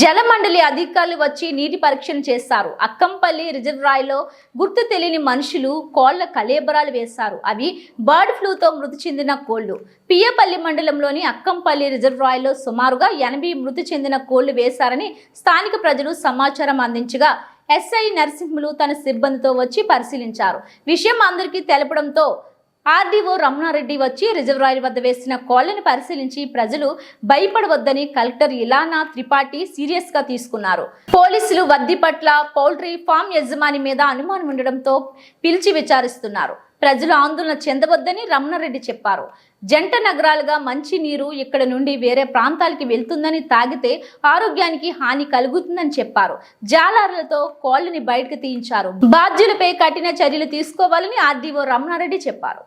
జలమండలి అధికారులు వచ్చి నీటి పరీక్షలు చేస్తారు అక్కంపల్లి రిజర్వాయర్లో గుర్తు తెలియని మనుషులు కోళ్ళ కలేబరాలు వేశారు. అవి బర్డ్ ఫ్లూతో మృతి చెందిన కోళ్ళు. పియ్యపల్లి మండలంలోని అక్కంపల్లి రిజర్వాయర్లో సుమారుగా ఎనభై మృతి చెందిన కోళ్ళు వేశారని స్థానిక ప్రజలు సమాచారం అందించగా ఎస్ఐ నరసింహులు తన సిబ్బందితో వచ్చి పరిశీలించారు. విషయం అందరికీ తెలపడంతో ఆర్డీఓ రమణారెడ్డి వచ్చి రిజర్వాయర్ వద్ద వేసిన కోళ్ళను పరిశీలించి ప్రజలు భయపడవద్దని కలెక్టర్ ఇలానా త్రిపాఠి సీరియస్గా తీసుకున్నారు. పోలీసులు వద్ది పట్ల పౌల్ట్రీ ఫామ్ యజమాని మీద అనుమానం ఉండడంతో పిలిచి విచారిస్తున్నారు. ప్రజలు ఆందోళన చెందవద్దని రమణారెడ్డి చెప్పారు. జంట నగరాలుగా మంచి నీరు ఇక్కడ నుండి వేరే ప్రాంతాలకి వెళ్తుందని తాగితే ఆరోగ్యానికి హాని కలుగుతుందని చెప్పారు. జాలారులతో కోళ్ళని బయటకు తీయించారు. బాధ్యులపై కఠిన చర్యలు తీసుకోవాలని ఆర్డీఓ రమణారెడ్డి చెప్పారు.